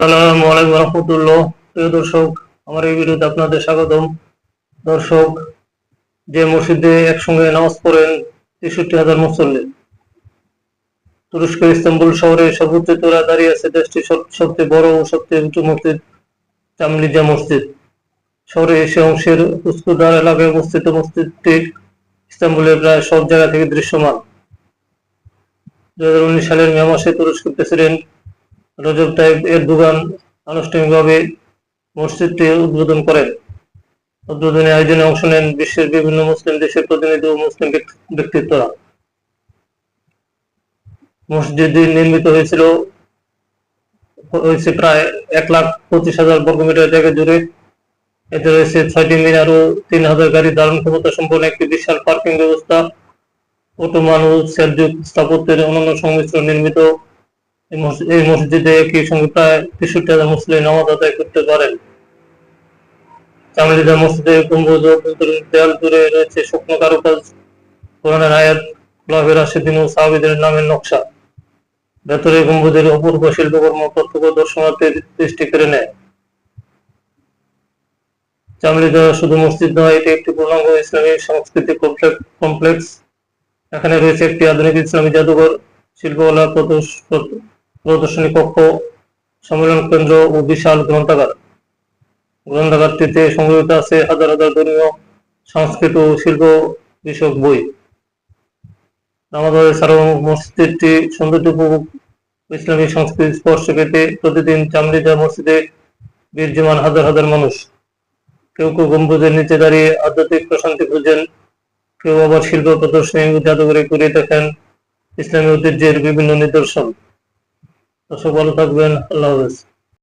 আলাইকুম রহমতুল্লাহ। প্রিয় দর্শক, আমার এই ভিডিওতে আপনাদের স্বাগতম। দর্শক, যে মসজিদে একসঙ্গে নামাজ পড়েন তেষট্টি হাজার মুসল্লি। তুরস্কের ইস্তাম্বুল শহরে সর্বোচ্চ দাঁড়িয়ে আছে সবচেয়ে বড় ও সবচেয়ে উঁচু মসজিদ, চামলিজা মসজিদ। শহরে এসে অংশের উস্কুদার এলাকায় অবস্থিত মসজিদটি ইস্তাম্বুলের প্রায় সব জায়গা থেকে দৃশ্যমান। দুই হাজার উনিশ সালের মে মাসে তুরস্কের প্রেসিডেন্ট রজব তাইব এরদোগান আনুষ্ঠানিকভাবে মসজিদটি উদ্বোধন করেন। উদ্বোধনী আয়োজনে অংশ নেন বিশ্বের বিভিন্ন মুসলিম দেশের প্রতিনিধি ও মুসলিম ব্যক্তি- ব্যক্তিত্বরা। মসজিদটি নির্মিত হয়েছিল হয়েছে প্রায় এক লাখ পঁচিশ হাজার বর্গমিটার জায়গা জুড়ে। এতে রয়েছে ছয়টি মিনার ও তিন হাজার গাড়ি ধারণ ক্ষমতা সম্পন্ন একটি বিশাল পার্কিং ব্যবস্থা ওটোমান ও স্থাপত্যের অন্যান্য সংমিশ্রণ নির্মিত। এই মসজিদে একই সঙ্গে প্রায় তেষট্টি হাজার মুসলিম নামাজ আদায় করতে পারেন? চামড়িদা মসজিদের গম্বুজ অভ্যন্তরীণ দেয়াল জুড়ে রয়েছে শুকনো কারুকাজ। কোরআনের আয়াত ক্লাবের রাশিদিন ও সাহাবিদের নামের নকশা। ভেতরে গম্বুজের অপূর্ব শিল্পকর্ম প্রত্যক্ষ দর্শনার্থীর দৃষ্টি কেড়ে নেয়। চামড়িদা শুধু মসজিদ নয়, এটি একটি পূর্ণাঙ্গ ইসলামী সাংস্কৃতিক কমপ্লেক্স- এখানে রয়েছে একটি আধুনিক ইসলামী জাদুঘর, শিল্পকলা প্রদর্শ- প্রদর্শনী কক্ষ, সম্মেলন কেন্দ্র ও বিশাল গ্রন্থাগার। গ্রন্থাগারটিতে সংগৃহীত আছে হাজার হাজার ধর্মীয়, সংস্কৃত ও শিল্প বিষয়ক বই। আমাদের ছাড়াও মসজিদটি সৌন্দর্য উপভোগ, ইসলামী সংস্কৃতি স্পর্শ পেতে প্রতিদিন চামড়িজা মসজিদে বিরাজমান হাজার হাজার মানুষ। কেউ কেউ গম্বুজের নিচে দাঁড়িয়ে আধ্যাত্মিক প্রশান্তি খুঁজেন, কেউ আবার শিল্প প্রদর্শনী জাদুঘরে ঘুরে দেখেন ইসলামী ঐতিহ্যের বিভিন্ন নিদর্শন। ভালো থাকবেন আল্লাহ হাফেজ।